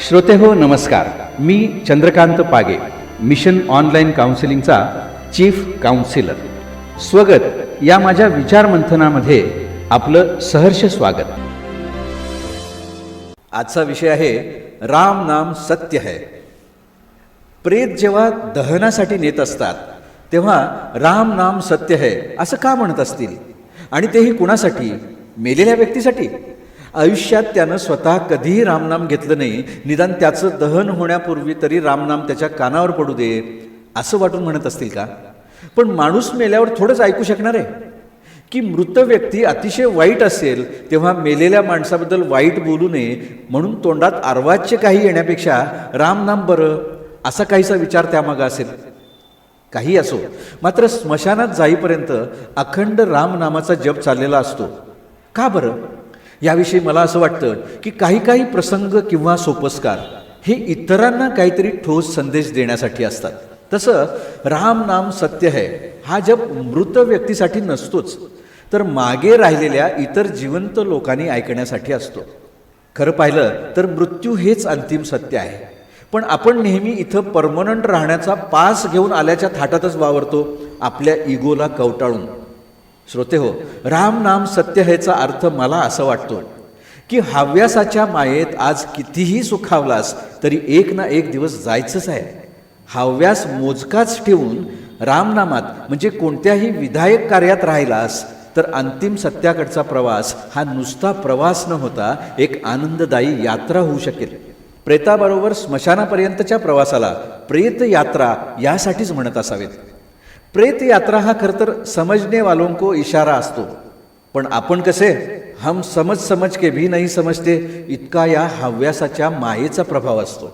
श्रोते हो नमस्कार. मी चंद्रकांत पागे मिशन ऑनलाईन काउन्सिलिंगचा चीफ काउन्सिलर. स्वगत. या माझ्या विचारमंथनामध्ये आपलं सहर्ष स्वागत. आजचा विषय आहे राम नाम सत्य है. प्रेत जेव्हा दहनासाठी नेत असतात तेव्हा राम नाम सत्य है असं का म्हणत असतील? आणि तेही कुणासाठी? मेलेल्या व्यक्तीसाठी? आयुष्यात त्यानं स्वतः कधीही रामनाम घेतलं नाही. निदान त्याचं दहन होण्यापूर्वी तरी रामनाम त्याच्या कानावर पडू दे असं वाटून म्हणत असतील का? पण माणूस मेल्यावर थोडंच ऐकू शकणार आहे. की मृत व्यक्ती अतिशय वाईट असेल तेव्हा मेलेल्या माणसाबद्दल वाईट बोलू नये म्हणून तोंडात अर्वाच्य काही येण्यापेक्षा रामनाम बरं असा काहीसा विचार त्यामागं असेल. काही असो मात्र स्मशानात जाईपर्यंत अखंड रामनामाचा जप चाललेला असतो. का बरं? याविषयी मला असं वाटतं की काही काही प्रसंग किंवा सोपस्कार हे इतरांना काहीतरी ठोस संदेश देण्यासाठी असतात. तसं राम नाम सत्य है हा जप मृत व्यक्तीसाठी नसतोच तर मागे राहिलेल्या इतर जिवंत लोकांनी ऐकण्यासाठी असतो. खरं पाहिलं तर मृत्यू हेच अंतिम सत्य आहे. पण आपण नेहमी इथं परमनंट राहण्याचा पास घेऊन आल्याच्या थाटातच वावरतो आपल्या इगोला कवटाळून. श्रोते हो राम नाम सत्य ह्याचा अर्थ मला असं वाटतो की हव्यासाच्या मायेत आज कितीही सुखावलास तरी एक ना एक दिवस जायचंच आहे. हव्यास मोजकाच ठेवून रामनामात म्हणजे कोणत्याही विधायक कार्यात राहिलास तर अंतिम सत्याकडचा प्रवास हा नुसता प्रवास न होता एक आनंददायी यात्रा होऊ शकेल. प्रेताबरोबर स्मशानापर्यंतच्या प्रवासाला प्रेत यात्रा यासाठीच म्हणत असावेत. प्रेत यात्रा हा खरं तर समजने वालों को इशारा असतो. पण आपण कसे? हम समज समज के भी नाही समजते इतका या हव्यासाच्या मायेचा प्रभाव असतो.